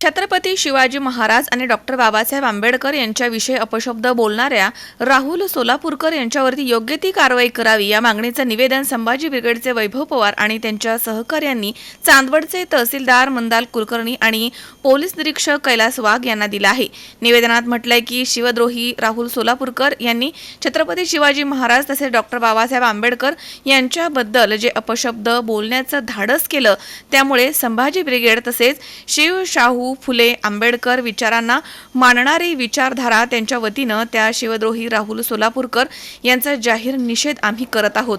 छत्रपती शिवाजी महाराज आणि डॉक्टर बाबासाहेब आंबेडकर यांच्याविषयी अपशब्द बोलणाऱ्या राहुल सोलापूरकर यांच्यावरती योग्य ती कारवाई करावी या मागणीचं निवेदन संभाजी ब्रिगेडचे वैभव पवार आणि त्यांच्या सहकार्यांनी चांदवडचे तहसीलदार मंदाल कुलकर्णी आणि पोलीस निरीक्षक कैलास वाघ यांना दिलं आहे. निवेदनात म्हटलंय की शिवद्रोही राहुल सोलापूरकर यांनी छत्रपती शिवाजी महाराज तसेच डॉक्टर बाबासाहेब आंबेडकर यांच्याबद्दल जे अपशब्द बोलण्याचं धाडस केलं त्यामुळे संभाजी ब्रिगेड तसेच शिव शाहू फुले आंबेडकर विचारांना मानणारी विचारधारा त्यांच्या वतीनं त्या शिवद्रोही राहुल सोलापूरकर यांचा जाहीर निषेध आम्ही करत आहोत.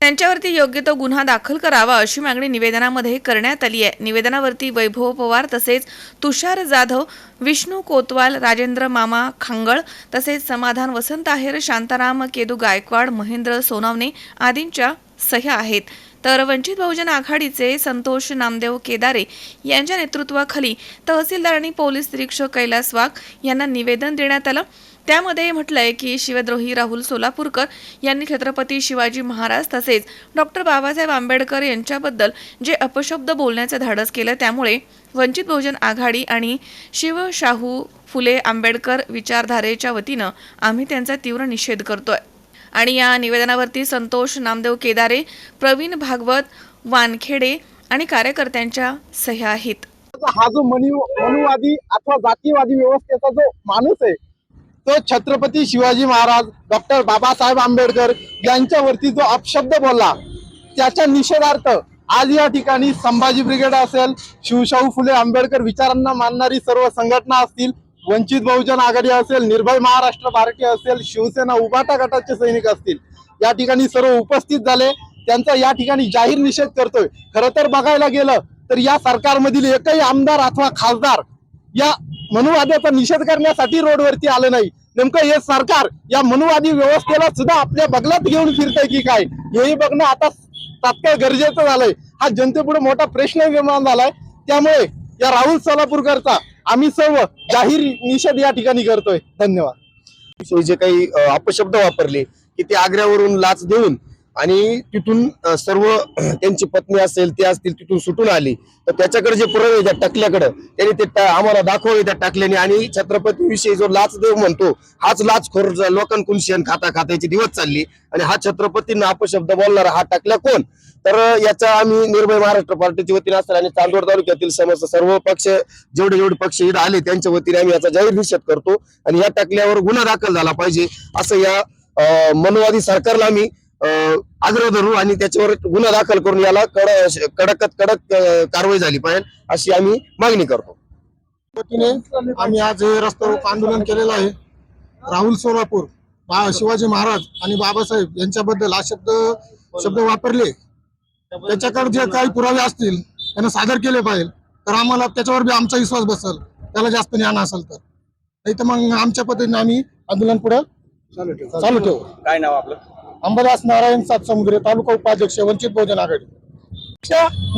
त्यांच्यावरती योग्य तो गुन्हा दाखल करावा अशी मागणी निवेदनामध्ये करण्यात आली आहे. निवेदनावरती वैभव पवार तसेच तुषार जाधव विष्णू कोतवाल राजेंद्र मामा खांगळ तसेच समाधान वसंत आहेर शांताराम केदू गायकवाड महेंद्र सोनावणे आदींच्या सह्या आहेत. तर वंचित बहुजन आघाडीचे संतोष नामदेव केदारे यांच्या नेतृत्वाखाली तहसीलदार आणि पोलीस निरीक्षक कैलास वाघ यांना निवेदन देण्यात आलं. त्यामध्ये म्हटलंय की शिवद्रोही राहुल सोलापूरकर यांनी छत्रपती शिवाजी महाराज तसेच डॉक्टर बाबासाहेब आंबेडकर यांच्याबद्दल जे अपशब्द बोलण्याचं धाडस केलं त्यामुळे वंचित बहुजन आघाडी आणि शिवशाहू फुले आंबेडकर विचारधारेच्या वतीनं आम्ही त्यांचा तीव्र निषेध करतोय. आणि या निवेदनावरती संतोष नामदेव केदारे प्रवीण भागवत वानखेडे आणि कार्यकर्त्यांच्या सह्या आहेत. हा जो मनु मनुवादी अथवा जातीवादी व्यवस्थेचा जो माणूस आहे तो छत्रपती शिवाजी महाराज डॉक्टर बाबासाहेब आंबेडकर यांच्यावरती जो अपशब्द बोलला त्याच्या निषेधार्थ आज या ठिकाणी संभाजी ब्रिगेड असेल शिवशाहू फुले आंबेडकर विचारांना मानणारी सर्व संघटना असतील वंचित बहुजन आघाडी असेल निर्भय महाराष्ट्र पार्टी असेल शिवसेना उभाटा गटाचे सैनिक असतील या ठिकाणी सर्व उपस्थित झाले. त्यांचा या ठिकाणी जाहीर निषेध करतोय. खरं तर बघायला गेलं तर या सरकारमधील एकही आमदार अथवा खासदार या मनुवाद्याचा निषेध करण्यासाठी रोडवरती आलं नाही. नेमकं हे सरकार या मनुवादी व्यवस्थेला सुद्धा आपल्या बगलात घेऊन फिरतंय की काय? हेही बघणं आता तात्काळ गरजेचं झालंय. हा जनतेपुढे मोठा प्रश्न निर्माण झालाय. त्यामुळे या राहुल सोलापूरकरचा आम्ही सर्व जाहीर निषेध या ठिकाणी करतोय. धन्यवाद. जे काही अपशब्द वापरले की ते आग्र्यावरून लाच देऊन आणि तिथून सर्व त्यांची पत्नी असेल ते असतील तिथून सुटून आली. तर त्याच्याकडे जे पुरावे त्या टाकल्याकडे त्यांनी ते आम्हाला दाखवले त्या टाकल्याने आणि छत्रपती विषयी जो लाचदेव म्हणतो हाच लाचखोर ज- लोकांकडून शेण खाता खात्याची दिवस चालली आणि हा छत्रपतींना अपशब्द बोलणारा हा टाकल्या कोण? तर याचा आम्ही निर्भय महाराष्ट्र पार्टीच्या वतीने असताना आणि चांदवड तालुक्यातील समस्त सर्व पक्ष जेवढे जेवढे पक्ष इथं आले त्यांच्या वतीने आम्ही याचा जाहीर निषेध करतो आणि या टाकल्यावर गुन्हा दाखल झाला पाहिजे असं या मनवादी सरकारला आम्ही आग्रह धरू आणि त्याच्यावर गुन्हा दाखल करून याला कड कडक कडक कारवाई झाली पाहिजे अशी आम्ही मागणी करतो. आम्ही आज हे रस्ता रोको आंदोलन केलेलं आहे. राहुल सोलापूर शिवाजी महाराज आणि बाबासाहेब यांच्याबद्दल हा शब्द शब्द वापरले. त्याच्याकडे जे काही पुरावे असतील त्यांना सादर केले पाहिजे. तर आम्हाला त्याच्यावर बी आमचा विश्वास बसेल. त्याला जास्त ज्ञान असेल तर. नाही तर मग आमच्या पद्धतीने आम्ही आंदोलन पुढे चालू ठेवू. काय नाव आपलं? अंबादास नारायण सातसमुद्रे तालुका उपाध्यक्ष वंचित बहुजन आघाडी.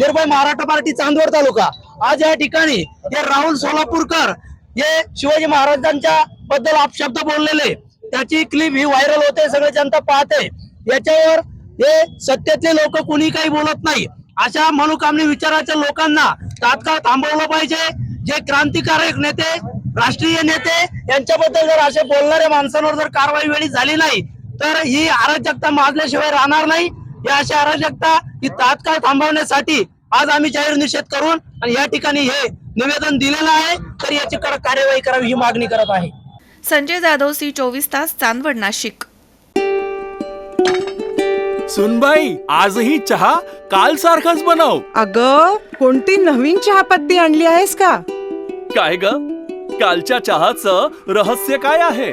निर्भय महाराष्ट्र पार्टी चांदवड तालुका. आज या ठिकाणी हे राहुल सोलापूरकर हे शिवाजी महाराजांच्या बद्दल अपशब्द बोललेले. त्याची क्लिप ही व्हायरल होते सगळे जनता पाहते. याच्यावर हे सत्तेतले लोक कुणी काही बोलत नाही. अशा मनोकामनी विचाराच्या लोकांना तात्काळ थांबवलं पाहिजे. जे क्रांतिकारक नेते राष्ट्रीय नेते यांच्याबद्दल जर असे बोलणाऱ्या माणसांवर जर कारवाई वेळी झाली नाही तर ही अराजकता माजल्याशिवाय राहणार नाही. या अशा अराजकता ही तात्काळ थांबवण्यासाठी आज आम्ही जाहीर निषेध करून आणि या ठिकाणी हे निवेदन दिलेलं आहे. तर याची कडक कार्यवाही करावी ही मागणी करत आहे. संजय जाधव सी चोवीस तास चांदवड नाशिक. सुनबाई आजही चहा काल सारखाच बनव. अग कोणती नवीन चहापत्ती आणली आहेस का? काय ग? कालच्या चहाचं रहस्य काय आहे?